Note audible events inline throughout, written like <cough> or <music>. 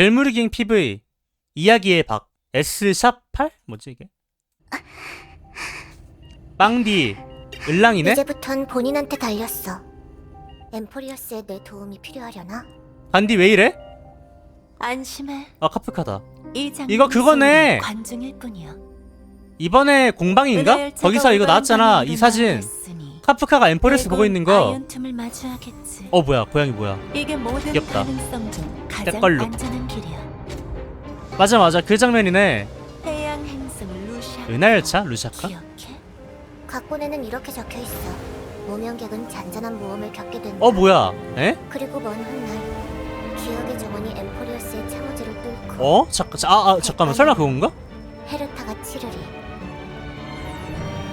별무리깅 PV 이야기의 박 S샵8 뭐지 이게? 빵디 을랑이네? 이제부턴 본인한테 달렸어. 엠포리어스에 내 도움이 필요하려나? 반디 왜 이래? 안심해. 아 카프카다 이 장면 이거 그거네. 관중일 뿐이야. 이번에 공방인가? 거기서 이거 나왔잖아 이 사진 카프카가 엠포레스 보고 있는 거 아이언 틈을 마주하겠지. 어 뭐야 고양이 뭐야 이게 모든 귀엽다. 가능성 중 가장 때깔로. 안전한 길이야. 맞아 맞아 그 장면이네 해양 행성 루시아. 은하열차 루샤카? 기억해? 각본에는 이렇게 적혀 있어. 무명객은 잔잔한 모험을 겪게 된다. 어 뭐야 에? 그리고 먼 훗날 기억의 정원이 엠포리어스의 창호지를 뚫고 어? 잠깐 아, 아 잠깐만 설마 그건가? 헤르타가 치르리.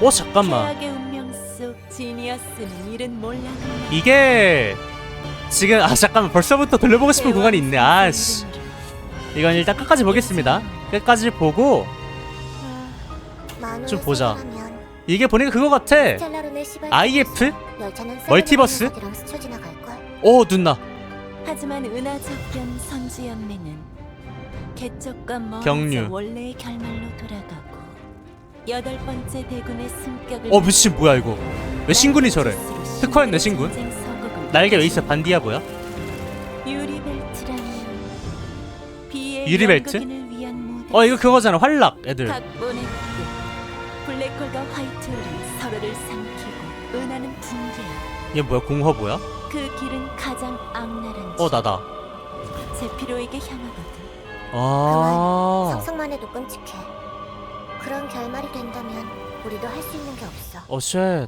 어 잠깐만 최악의 운명 속 지니어스는 이른 몰락을 이게 지금 아 잠깐만 벌써부터 돌려보고 싶은 구간이 있네 아씨 이건 일단 끝까지 보겠습니다 끝까지 보고 만우의 좀 보자. 이게 보니까 그거 같아 IF? 멀티버스? 오 눈나 하지만 은하적견 선지연맹은 개척과 멀어져 경류. 원래의 결말로 돌아가고 여덟 번째 대군의 승격을 어 미친 뭐야 이거 왜 신군이 저래 특화했네, 신군. 날개 왜 있어 반디야 뭐야? 비의 유리벨트? 연극인을 위한 무대 어 이거 그거잖아 활락 애들 각본의 끝 블랙홀과 화이트홀이 서로를 삼키고 은하는 붕괴야 얘 뭐야 공허 뭐야? 그 길은 가장 악랄한 어 나다 제피로에게 향하거든 아 상상만 해도 끔찍해. 그런 결말이 된다면 우리도 할 수 있는 게 없어. 어 쉣.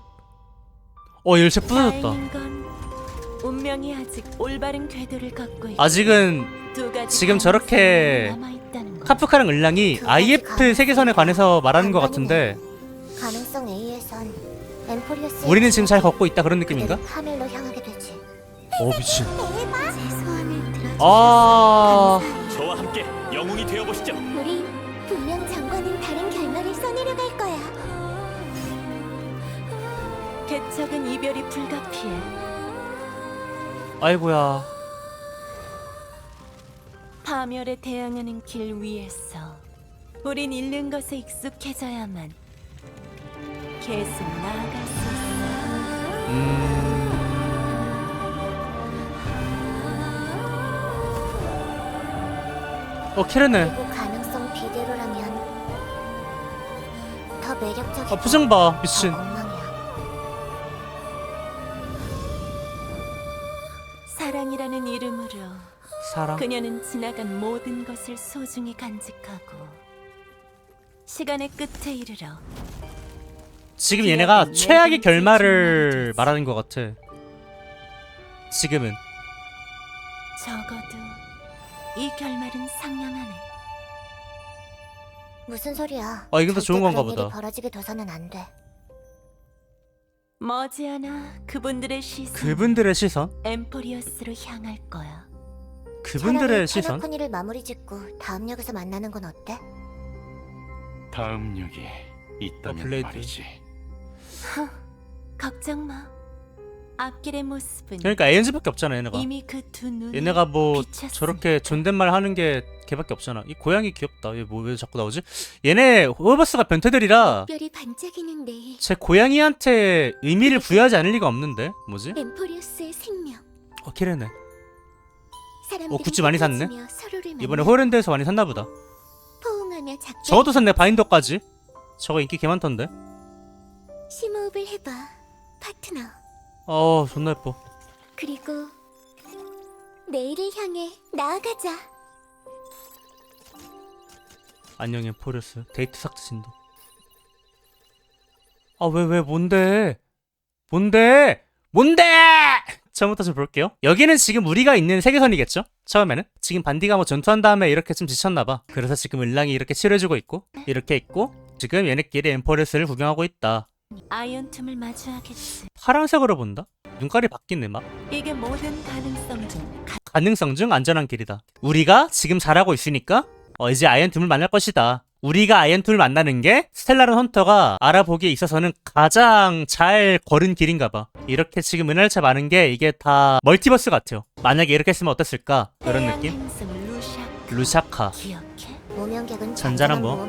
어 열쇠 부서졌다 다행인 건 운명이 아직 올바른 궤도를 걷고 있고 아직은 두 가지 지금 저렇게 가능성이 남아있다는 거. 카프카랑 을랑이 IF 세계선에 관해서 말하는 것 같은데 가능성 A에선 엠포리어스 우리는 지금 잘 걷고 있다 그런 느낌인가? 파멜로 향하게 되지. 어 미친 제 소원을 들어줘. 아 저와 함께 영웅이 되어 보시죠. 우리 분명 장관은 다른 결말을 써내려 갈 거야. 개척은 이별이 불가피해 아이고야 파멸에 대항하는 길 위에서 우린 잃는 것에 익숙해져야만 계속 나아갈 수 있어 음 어, 캐르네. 그리고 가능성 B대로라면 더 매력적이고 아, 표정 봐. 미친. 더 사랑. 그녀는 지나간 모든 것을 소중히 간직하고 시간의 끝에 이르러 지금 얘네가 최악의 결말을 말하는 것 같아. 지금은. 적어도 이 결말은 상냥하네. 무슨 소리야? 아, 이건 더 절대 좋은 건가 그런 보다. 벌어지게 둬서는 안 돼. 머지않아 그분들의 시선 그분들의 시선? 엠포리어스로 향할 거야. 그분들의 시선? 테라코니를 마무리 짓고 다음 역에서 만나는 건 어때? 다음 역이 있다면 어, 블레이드. 말이지. 걱정 마. 앞길의 모습은 그러니까 에이언즈밖에 없잖아, 얘네가. 이미 그 두 눈. 얘네가 뭐 비쳤으니까. 저렇게 존댓말 하는 게 걔밖에 없잖아. 이 고양이 귀엽다. 얘 뭐 왜 자꾸 나오지? 얘네 호버스가 변태들이라 별이 반짝이는데 제 고양이한테 의미를 부여하지 않을 리가 없는데 뭐지? 엠포리우스의 생명. 어 키레네. 어, 굿즈 많이 샀네. 이번에 호랜드에서 많이 샀나 보다. 저것도 샀네 바인더까지. 저거 인기 개 많던데. 심호흡을 해봐, 파트너. 어 존나 예뻐. 그리고 내일을 향해 나아가자. 안녕해 포레스. 데이트 삭제 신도. 아 왜 왜 뭔데? 뭔데? 뭔데? 처음부터 좀 볼게요. 여기는 지금 우리가 있는 세계선이겠죠? 처음에는 지금 반디가 뭐 전투한 다음에 이렇게 좀 지쳤나봐. 그래서 지금 을랑이 이렇게 치료해주고 있고 이렇게 있고 지금 얘네끼리 엠포레스를 구경하고 있다. 아이언 틈을 마주하겠지. 파란색으로 본다? 눈깔이 바뀌네 막. 이게 모든 가능성 중 가... 가능성 중 안전한 길이다. 우리가 지금 잘하고 있으니까 어, 이제 아이언 틈을 만날 것이다. 우리가 아이언툴을 만나는 게 스텔라른 헌터가 알아보기에 있어서는 가장 잘 걸은 길인가 봐. 이렇게 지금 은하열차 많은 게 이게 다 멀티버스 같아요. 만약에 이렇게 했으면 어땠을까? 그런 해양 느낌? 루샤 루샤카. 잔잔한 뭐.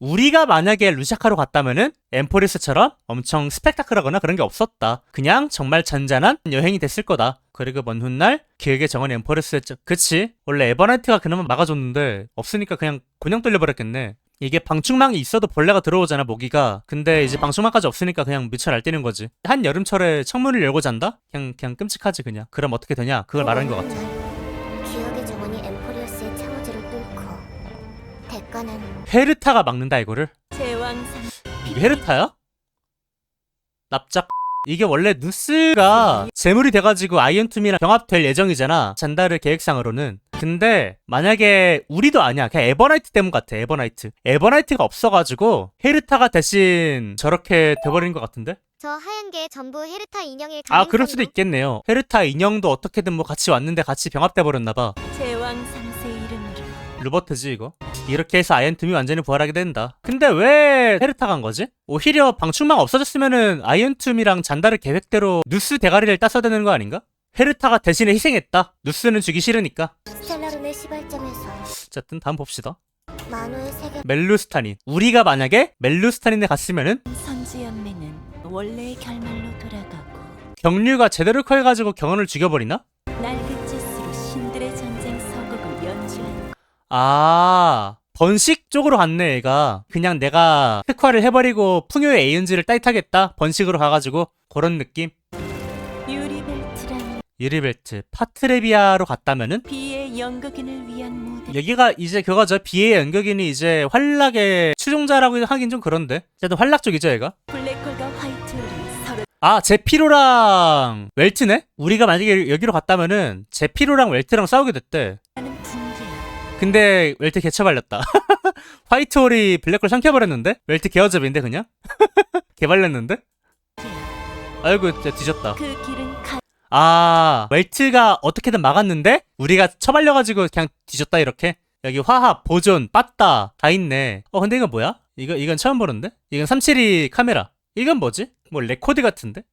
우리가 만약에 루샤카로 갔다면은 엠포리스처럼 엄청 스펙타클하거나 그런 게 없었다. 그냥 정말 잔잔한 여행이 됐을 거다. 그리고 먼 훗날 기억의 정원 엠포리스였죠. 그치? 원래 에버나이트가 그나마 막아줬는데 없으니까 그냥 곤양 뚫려버렸겠네. 이게 방충망이 있어도 벌레가 들어오잖아 모기가. 근데 이제 방충망까지 없으니까 그냥 미쳐 날뛰는 거지. 한 여름철에 창문을 열고 잔다? 그냥 그냥 끔찍하지 그냥. 그럼 어떻게 되냐? 그걸 말하는 것 같아. 헤르타가 막는다 이거를. 제왕상 이게 헤르타야? 납작. 이게 원래 누스가 재물이 돼가지고 아이언툼이랑 병합될 예정이잖아 잔다르 계획상으로는. 근데 만약에 우리도 아니야. 그냥 에버나이트 때문 같아 에버나이트. 에버나이트가 없어가지고 헤르타가 대신 저렇게 돼버린 것 같은데? 저 하얀 게 전부 헤르타 인형의 아 그럴 수도 있겠네요. 헤르타 인형도 어떻게든 뭐 같이 왔는데 같이 병합돼 버렸나봐. 제왕상세 이름으로. 루버트지 이거 이렇게 해서 아이언툼이 완전히 부활하게 된다 근데 왜 헤르타 간 거지? 오히려 방충망 없어졌으면은 아이언툼이랑 잔다르 계획대로 누스 대가리를 땄어야 되는 거 아닌가? 헤르타가 대신에 희생했다 누스는 주기 싫으니까 스텔라른의 시발점에서 어쨌든 다음 봅시다 만호의 세계 멜루스타닌 우리가 만약에 멜루스타닌에 갔으면은 선지 연맹은 원래의 결말로 돌아가고 경류가 제대로 커해가지고 경원을 죽여버리나? 아 번식 쪽으로 갔네 얘가. 그냥 내가 흑화를 해버리고 풍요의 에이언즈를 따뜻하겠다 번식으로 가가지고 그런 느낌. 유리벨트라는 유리벨트 파트레비아로 갔다면은? 비의 연극인을 위한 무대. 여기가 이제 그거죠. 비의 연극인이 이제 활락의 추종자라고 하긴 좀 그런데. 어쨌든 활락 쪽이죠 얘가? 블랙홀과 화이트홀이 서로 아 제피로랑 웰트네? 우리가 만약에 여기로 갔다면은 제피로랑 웰트랑 싸우게 됐대 근데 웰트 개처발렸다 <laughs> 화이트홀이 블랙홀 삼켜버렸는데? 웰트 개어접인데 그냥? <laughs> 개발렸는데? 아이고 진짜 뒤졌다 그 길은 가 아 웰트가 어떻게든 막았는데 우리가 처발려가지고 그냥 뒤졌다 이렇게 여기 화합 보존 빠따 다 있네 어 근데 이건 뭐야? 이거 이건 처음 보는데? 이건 372 카메라 이건 뭐지? 뭐 레코드 같은데?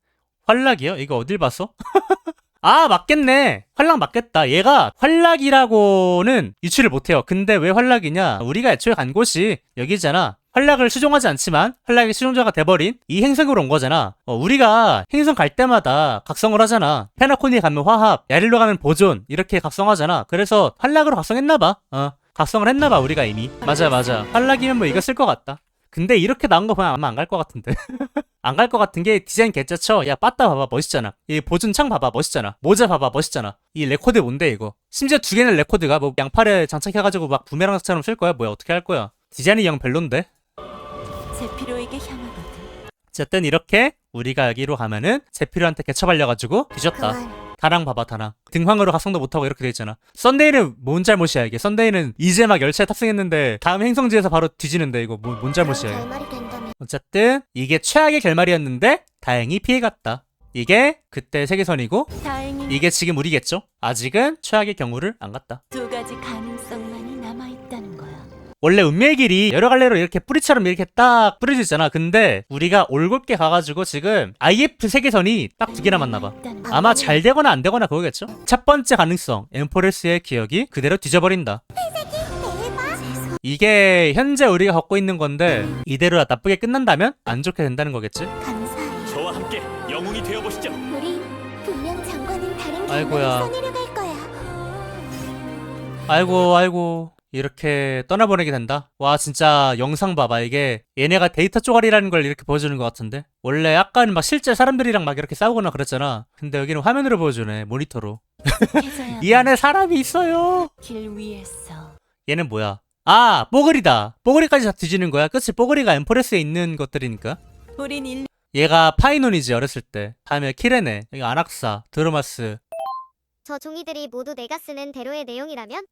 활락이요? 이거 어딜 봤어? <laughs> 아 맞겠네. 활락 맞겠다. 얘가 활락이라고는 유추를 못해요. 근데 왜 활락이냐? 우리가 애초에 간 곳이 여기잖아. 활락을 수종하지 않지만 활락의 수종자가 돼버린 이 행성으로 온 거잖아. 어, 우리가 행성 갈 때마다 각성을 하잖아. 페나코니에 가면 화합 야릴로 가면 보존 이렇게 각성하잖아. 그래서 활락으로 각성했나봐. 어 각성을 했나봐 우리가 이미. 맞아 맞아. 활락이면 뭐쓸것 같다. 근데 이렇게 나온 거 보면 아마 안 갈 것 같은데 <laughs> 안 갈 것 같은 게 디자인 개짜쳐. 야, 빠따 봐봐. 멋있잖아. 이 보존창 봐봐. 멋있잖아. 모자 봐봐. 멋있잖아. 이 레코드 뭔데, 이거? 심지어 두 개는 레코드가 뭐 양팔에 장착해가지고 막 부메랑처럼 쓸 거야? 뭐야? 어떻게 할 거야? 디자인이 영 별론데? 제피로에게 향하거든 어쨌든 이렇게 우리가 여기로 가면은 제피로한테 개처발려가지고 뒤졌다. 그만 다랑 봐봐, 다랑. 등황으로 각성도 못하고 이렇게 돼 있잖아. 썬데이는 뭔 잘못이야, 이게. 썬데이는 이제 막 열차에 탑승했는데 다음 행성지에서 바로 뒤지는데 이거 뭐, 뭔 잘못이야, 이거. 어쨌든 이게 최악의 결말이었는데 다행히 피해갔다. 이게 그때 세계선이고 다행히 이게 지금 우리겠죠? 아직은 최악의 경우를 안 갔다. 두 가지 가능성만이 남아 있다는 거야 원래 운명의 길이 여러 갈래로 이렇게 뿌리처럼 이렇게 딱 뿌려지잖아. 근데 우리가 올곧게 가가지고 지금 IF 세계선이 딱 두 개나 맞나봐. 있다는 거야. 아마 잘 되거나 안 되거나 그거겠죠? 첫 번째 가능성, 엠포레스의 기억이 그대로 뒤져버린다. 이게 현재 우리가 갖고 있는 건데 이대로 나쁘게 끝난다면 안 좋게 된다는 거겠지? 감사해. 저와 함께 영웅이 되어 보시죠. 우리 분명 장관은 다른 아이고야. 길로 써내려갈 거야. 아이고 아이고 이렇게 떠나보내게 된다. 와 진짜 영상 봐봐 이게 얘네가 데이터 쪼가리라는 걸 이렇게 보여주는 것 같은데 원래 아까는 막 실제 사람들이랑 막 이렇게 싸우거나 그랬잖아. 근데 여기는 화면으로 보여주네 모니터로. <laughs> 이 안에 사람이 있어요. 길 위에서 얘는 뭐야? 아 뽀글이다. 뽀글이까지 다 뒤지는 거야. 그치 뽀글이가 엠포레스에 있는 것들이니까. 우린 일 얘가 파이논이지 어렸을 때. 다음에 키레네, 여기 아낙사, 드로마스. 저 종이들이 모두 내가 쓰는 대로의 내용이라면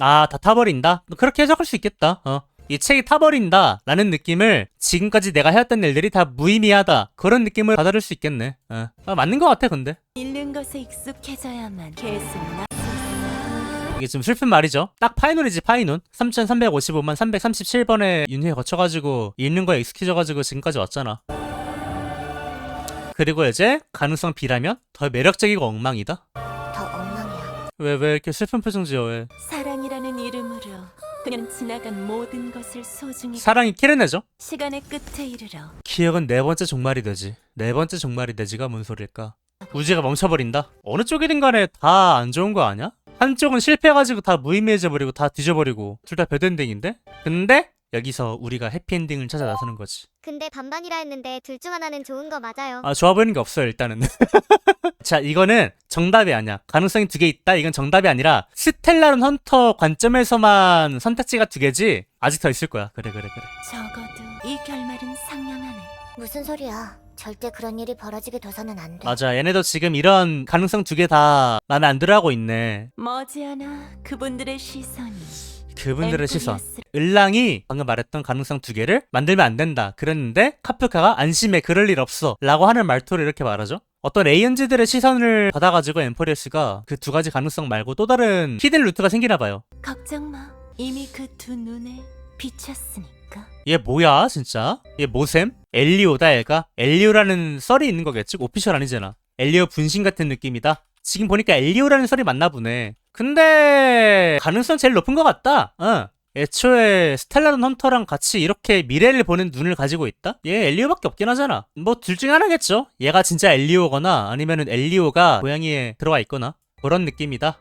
아, 다 타버린다? 그렇게 해석할 수 있겠다. 어. 이 책이 타버린다. 라는 느낌을 지금까지 내가 해왔던 일들이 다 무의미하다. 그런 느낌을 받아들일 수 있겠네. 어. 아, 맞는 것 같아, 근데. 잃는 것에 익숙해져야만 계속 나 이게 좀 슬픈 말이죠. 딱 파이논이지 파이논. 3355만 337번에 윤회 거쳐가지고 읽는 거에 익숙해져가지고 지금까지 왔잖아. 그리고 이제 가능성 B라면 더 매력적이고 엉망이다. 더 엉망이야. 왜 왜 이렇게 슬픈 표정 지어 왜? 사랑이라는 이름으로 그냥 지나간 모든 것을 소중히 사랑이 키르네죠. 시간의 끝에 이르러 기억은 네 번째 종말이 되지. 네 번째 종말이 되지가 뭔 소릴까? 우주가 멈춰버린다. 어느 쪽이든 간에 다 안 좋은 거 아니야? 한쪽은 실패해가지고 다 무의미해져 버리고 다 뒤져버리고 둘 다 배드엔딩인데? 근데 여기서 우리가 해피엔딩을 찾아 나서는 거지. 근데 반반이라 했는데 둘 중 하나는 좋은 거 맞아요. 아 좋아 보이는 게 없어요 일단은. <laughs> 자 이거는 정답이 아니야. 가능성이 두 개 있다. 이건 정답이 아니라 스텔라론 헌터 관점에서만 선택지가 두 개지. 아직 더 있을 거야. 그래 그래 그래. 적어도 이 결말은 상냥하네. 무슨 소리야? 절대 그런 일이 벌어지게 둬서는 안 돼. 맞아 얘네도 지금 이런 가능성 두 개다 마음에 안 들어하고 있네. 머지않아 그분들의 시선이 그분들의 시선. 을랑이 방금 말했던 가능성 두 개를 만들면 안 된다. 그랬는데 카프카가 안심해 그럴 일 없어 라고 하는 말투를 이렇게 말하죠. 어떤 에이언즈들의 시선을 받아가지고 엠포리어스가 그 두 가지 가능성 말고 또 다른 히든 루트가 생기나 봐요. 걱정 마. 이미 그 두 눈에 비쳤으니 까. 얘 뭐야 진짜? 얘 모셈? 엘리오다 얘가? 엘리오라는 썰이 있는 거겠지? 오피셜 아니잖아. 엘리오 분신 같은 느낌이다. 지금 보니까 엘리오라는 썰이 맞나 보네. 근데 가능성 제일 높은 것 같다. 어. 애초에 스텔라론 헌터랑 같이 이렇게 미래를 보는 눈을 가지고 있다? 얘 엘리오밖에 없긴 하잖아. 뭐 둘 중에 하나겠죠. 얘가 진짜 엘리오거나 아니면은 엘리오가 고양이에 들어와 있거나 그런 느낌이다.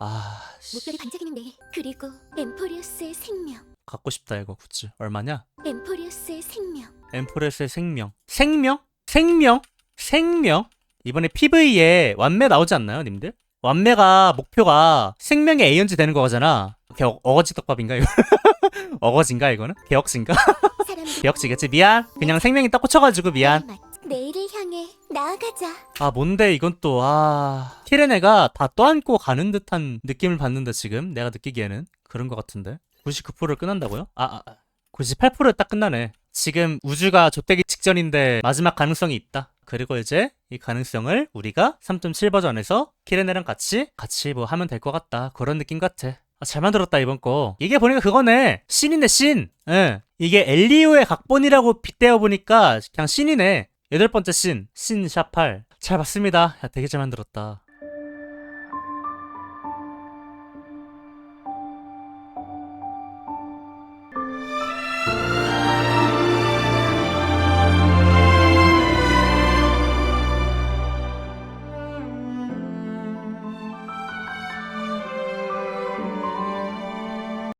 아, 씨. 목소리 반짝이는데. 그리고 엠포리우스의 생명. 갖고 싶다 이거 굿즈. 얼마냐? 엠포리우스의 생명. 엠프레스의 생명. 생명? 생명? 생명? 이번에 PV에 완매 나오지 않나요, 님들? 완매가 목표가 생명의 에이언즈 되는 거잖아. 개 어, 어거지 떡밥인가 이거? <laughs> 어거지인가 이거는? 개혁지인가? <laughs> 사람들 개혁지겠지. 미안. 그냥 생명이 딱 꽂혀가지고 미안. 내일을 향해 나아가자. 아 뭔데 이건 또 아. 키레네가 다 떠안고 가는 듯한 느낌을 받는다 지금 내가 느끼기에는 그런 것 같은데 99%를 끝난다고요? 아, 아 98%딱 끝나네. 지금 우주가 좆되기 직전인데 마지막 가능성이 있다. 그리고 이제 이 가능성을 우리가 3.7 버전에서 키레네랑 같이 같이 뭐 하면 될 것 같다. 그런 느낌 같아. 아, 잘 만들었다 이번 거. 이게 보니까 그거네. 신이네 신. 예. 이게 엘리오의 각본이라고 빗대어 보니까 그냥 신이네. 여덟 번째 신, 신 샤팔. 잘 봤습니다. 야, 되게 잘 만들었다.